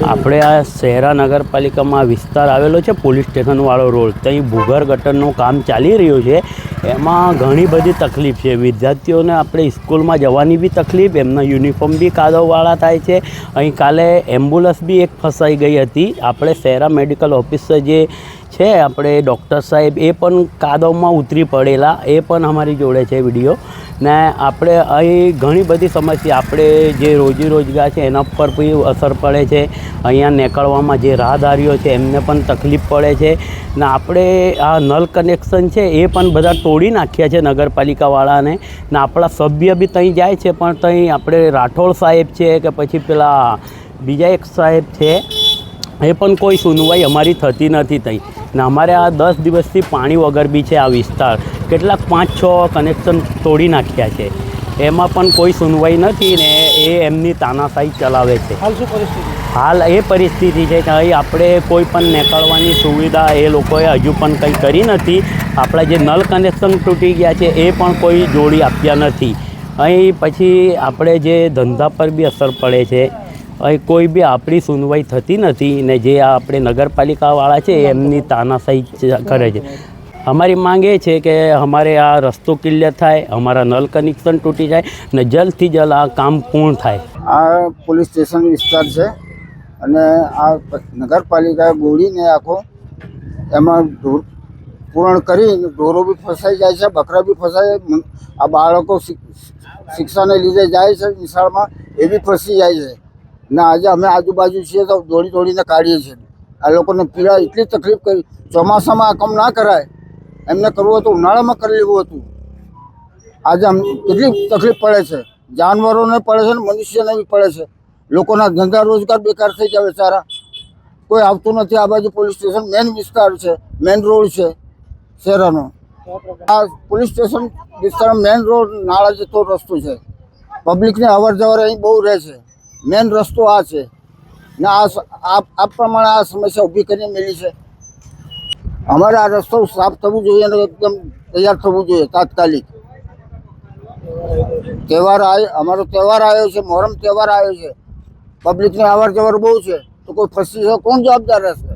આપણે આ શહેરા નગરપાલિકામાં વિસ્તાર આવેલો છે, પોલીસ સ્ટેશનવાળો રોડ. ત્યાં ભૂગર ગટરનું કામ ચાલી રહ્યું છે. એમાં ઘણી બધી તકલીફ છે. વિદ્યાર્થીઓને આપણે સ્કૂલમાં જવાની બી તકલીફ, એમના યુનિફોર્મ બી કાદવવાળા થાય છે. અહીં કાલે એમ્બ્યુલન્સ બી એક ફસાઈ ગઈ હતી. આપણે શહેરા મેડિકલ ઓફિસર જે છે, આપણે ડૉક્ટર સાહેબ એ પણ કાદવમાં ઉતરી પડેલા, એ પણ અમારી જોડે છે વીડિયો. ને આપણે અહીં ઘણી બધી સમસ્યા, આપણે જે રોજી રોજગાર છે, એના પર બી અસર પડે છે. અહીંયા નીકળવામાં જે રાહદારીઓ છે, એમને પણ તકલીફ પડે છે. ને આપણે આ નલ કનેક્શન છે, એ પણ બધા તોડી નાખ્યા છે નગરપાલિકાવાળાને. ને આપણા સભ્ય બી ત્યાં જાય છે, પણ ત્યાં આપણે રાઠોડ સાહેબ છે કે પછી પેલા બીજા એક સાહેબ છે, એ પણ કોઈ સુનવાઈ અમારી થતી નથી થઈ ને અમારે આ દસ દિવસથી પાણી વગર બી છે આ વિસ્તાર. કેટલાક પાંચ છ કનેક્શન તોડી નાખ્યા છે. એમાં પણ કોઈ સુનવાઈ નથી ને એ એમની તાનાશાહી ચલાવે છે. હાલ શું પરિસ્થિતિ? હાલ એ પરિસ્થિતિ છે કે અહીં આપણે કોઈ પણ નીકળવાની સુવિધા એ લોકોએ હજુ પણ કંઈ કરી નથી. આપણા જે નલ કનેક્શન તૂટી ગયા છે એ પણ કોઈ જોડી આપ્યા નથી. અહીં પછી આપણે જે ધંધા પર બી અસર પડે છે કોઈ બી આપણી સુનવાઈ થતી નથી ને જે આ આપણે નગરપાલિકાવાળા છે, એમની તાનાશાહી કરે છે. અમારી માંગ એ છે કે અમારે આ રસ્તો ક્લિયર થાય, અમારા નલ કનેક્શન તૂટી જાય ને જલ્દથી જલ્દ આ કામ પૂર્ણ થાય. આ પોલીસ સ્ટેશન વિસ્તાર છે અને આ નગરપાલિકાએ ગોળીને આખો એમાં ઢોર પૂરણ કરી ઢોરો બી ફસાઈ જાય છે, બકરા બી ફસાય આ બાળકો શિક્ષાને લીધે જાય છે નિશાળમાં એ બી ફસી જાય છે. ને, આજે અમે આજુબાજુ છીએ તો દોડી દોડીને કાઢીએ છીએ. આ લોકોને પીડા એટલી તકલીફ કરી. ચોમાસામાં આ કામ ના કરાય. એમને કરવું હતું ઉનાળામાં કરી લેવું હતું. આજે અમને કેટલી તકલીફ પડે છે. જાનવરોને પડે છે ને મનુષ્યને બી પડે છે. લોકોના ધંધા રોજગાર બેકાર થઈ જાય બેચારા. કોઈ આવતું નથી. આ બાજુ પોલીસ સ્ટેશન મેન વિસ્તાર છે. મેન રોડ છે શહેરનો. આ પોલીસ સ્ટેશન વિસ્તાર મેન રોડ નાળા જતો રસ્તો છે. પબ્લિકને અવર જવર અહીં બહુ રહે છે. મેન રસ્તો આ છે. ને આ આ પ્રમાણે આ સમસ્યા ઊભી કરીને મેલી છે. અમારે આ રસ્તો સાફ થવું જોઈએ અને એકદમ તૈયાર થવું જોઈએ તાત્કાલિક. તહેવાર આવ્યો અમારો તહેવાર આવ્યો છે, મોહરમ તહેવાર આવ્યો છે. પબ્લિકની અવર જવર બહુ છે. તો કોઈ ફસી છે? કોણ જવાબદાર રહેશે?